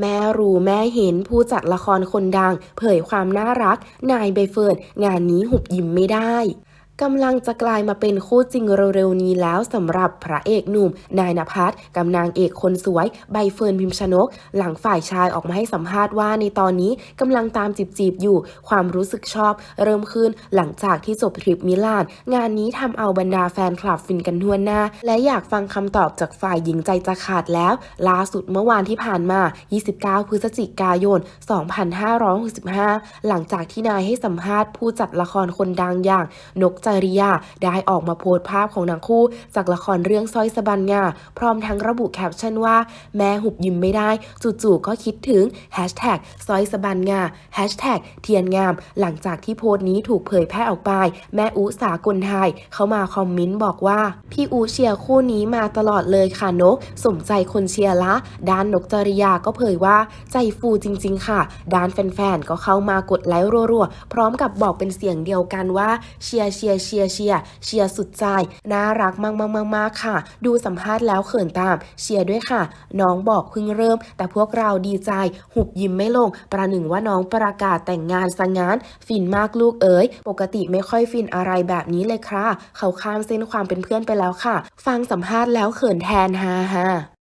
แม่รู้แม่เห็นผู้จัดละครคนดัง เผยความน่ารัก นายใบเฟิร์นงานนี้หุบยิ้มไม่ได้ กำลังจะกลายมาเป็นคู่จริงเร็วๆนี้แล้วสำหรับพระเอกหนุ่ม นายนภัสกับนางเอกคนสวย ใบเฟิร์นพิมชนก หลังฝ่ายชายออกมาให้สัมภาษณ์ว่าในตอนนี้กำลังตามจีบๆอยู่ ความรู้สึกชอบ เริ่มขึ้นหลังจากที่จบทริปมิลาน งานนี้ทำเอาบรรดาแฟนคลับฟินกันทั่วหน้า และอยากฟังคำตอบจากฝ่ายหญิงใจจะขาดแล้ว ล่าสุดเมื่อวานที่ผ่านมา 29 พฤศจิกายน 2565 หลังจากที่นายให้สัมภาษณ์ผู้จัดละครคนดังอย่างนกจริยาได้ออกมาโพสต์ภาพของทั้งคู่ จากละครเรื่องสร้อยสบันงาพร้อมทั้งระบุแคปชั่นว่า แม่หุบยิ้มไม่ได้ จู่ๆก็คิดถึงสร้อยสบันงาเทียนงาม หลังจากที่โพสต์นี้ถูกเผยแพร่ออกไป แม่อุสากลไทย เข้ามาคอมเมนต์บอกว่า พี่อูเชียร์คู่นี้มาตลอดเลยค่ะนก สมใจคนเชียร์ละ ด้านนกจริยาก็เผยว่าใจฟูจริง ๆ ค่ะ ด้านแฟนๆก็เข้ามากดไลค์รัวๆพร้อมกับบอกเป็นเสียงเดียวกันว่าเชียร์เชียร์เชียร์เชียร์เชียร์สุดใจ น่ารักมากๆๆๆค่ะ ดูสัมภาษณ์แล้วเขินตาม เชียร์ด้วยค่ะ น้องบอกเพิ่งเริ่ม แต่พวกเราดีใจ หุบยิ้มไม่ลง ประหนึ่งว่าน้องประกาศแต่งงานซะงาน ฟินมากลูกเอ๋ย ปกติไม่ค่อยฟินอะไรแบบนี้เลยค่ะ เขาข้ามเส้นความเป็นเพื่อนไปแล้วค่ะ ฟังสัมภาษณ์แล้วเขินแทนฮ่าฮ่า